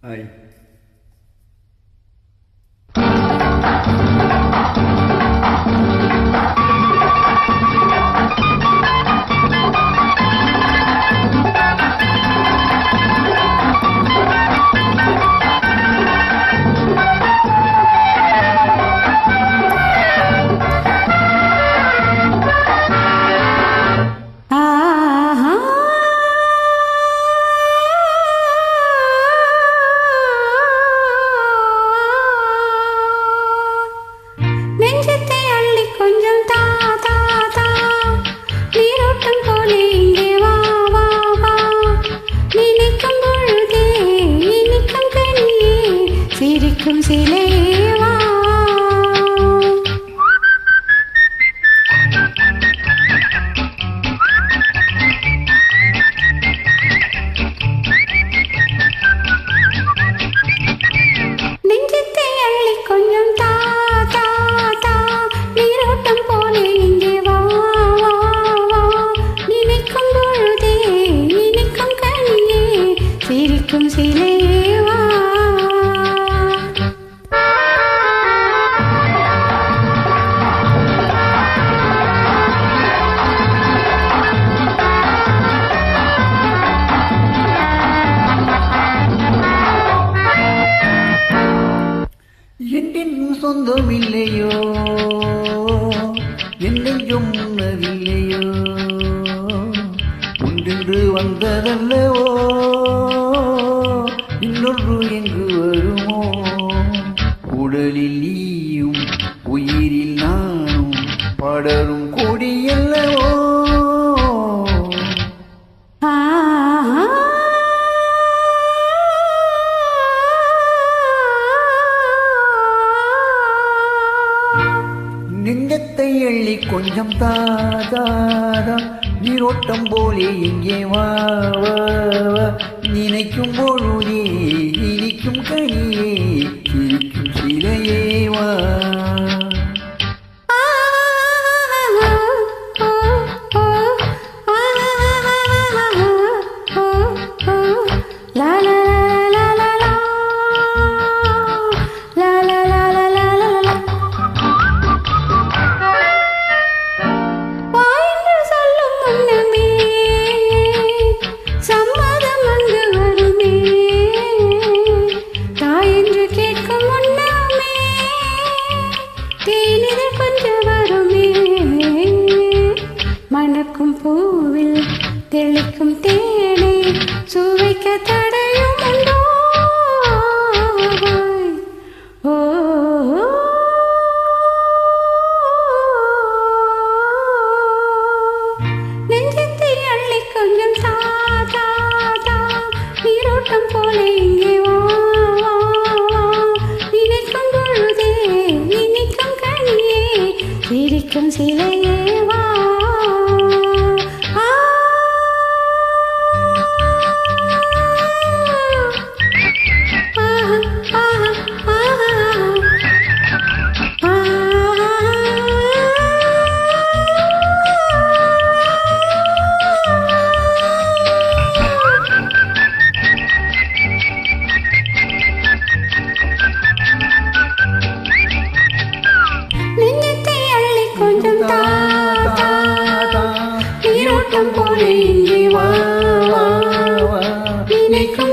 哎 என்றென்னும் சொந்தமில்லையோ? என்னென்றும் உணவில்லையோ ஒன்றென்று வந்ததல்லவோ? இன்னொன்று எங்கு வருமோ? உடலில் நீயும் உயிரில் நானும் படரும் வெள்ளி கொஞ்சம் தாதாதா நீரோட்டம் போலே எங்கே வா. நினைக்கும் பொழுதே இனிக்கும் கனி. தேனில் கொண்டு வருமே. மணக்கும் பூவில் தெளிக்கும் தேனை சுவைக்க தட ดีว่านี่คือ